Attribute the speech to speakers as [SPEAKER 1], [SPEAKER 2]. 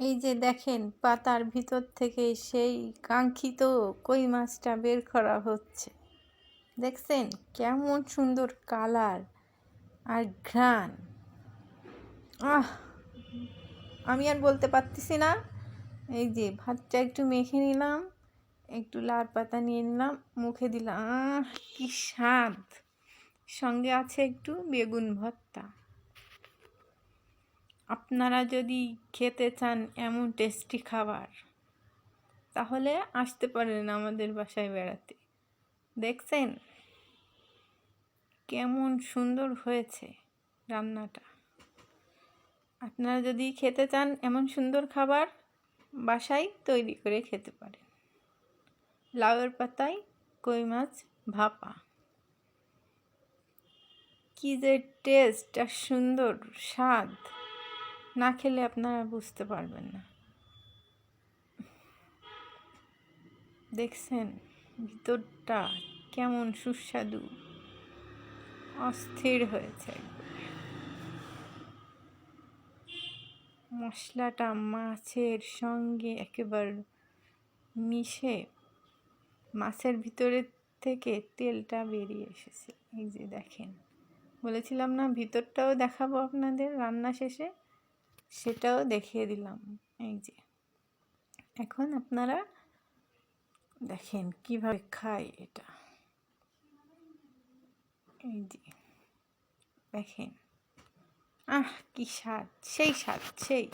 [SPEAKER 1] এই যে দেখেন, পাতার ভিতর থেকে সেই কাঙ্ক্ষিত কই মাছটা বের করা হচ্ছে। দেখছেন? কেমন সুন্দর কালার আর ঘ্রাণ। আহ! আমি আর বলতে পারতেছি না। এই যে ভাতটা একটু মেখে নিলাম, একটু লাল পাতা নিয়ে নিলাম, মুখে দিলাম। কি স্বাদ! সঙ্গে আছে একটু বেগুন ভর্তা। আপনারা যদি খেতে চান এমন টেস্টি খাবার, তাহলে আসতে পারেন আমাদের বাসায় বেড়াতে। দেখছেন? কেমন সুন্দর হয়েছে রান্নাটা। আপনারা যদি খেতে চান এমন সুন্দর খাবার, বাসায় তৈরি করে খেতে পারেন। লাউয়ের পাতায় কই মাছ ভাপা। কী যে টেস্ট আর সুন্দর স্বাদ। না খেলে আপনারা বুঝতে পারবেন না। দেখছেন? ভিতরটা কেমন সুস্বাদু। অস্থির হয়েছে মশলাটা মাছের সঙ্গে একেবারে মিশে মাছের ভিতরে থেকে তেলটা বেরিয়ে এসেছে। এই যে দেখেন। বলেছিলাম না ভিতরটাও দেখাবো আপনাদের রান্না শেষে? সেটাও দেখিয়ে দিলাম। এই যে। এখন আপনারা দেখেন কীভাবে খাই এটা। এই যে। দেখেন। আহ, কি স্বাদ। সেই স্বাদ, সেই।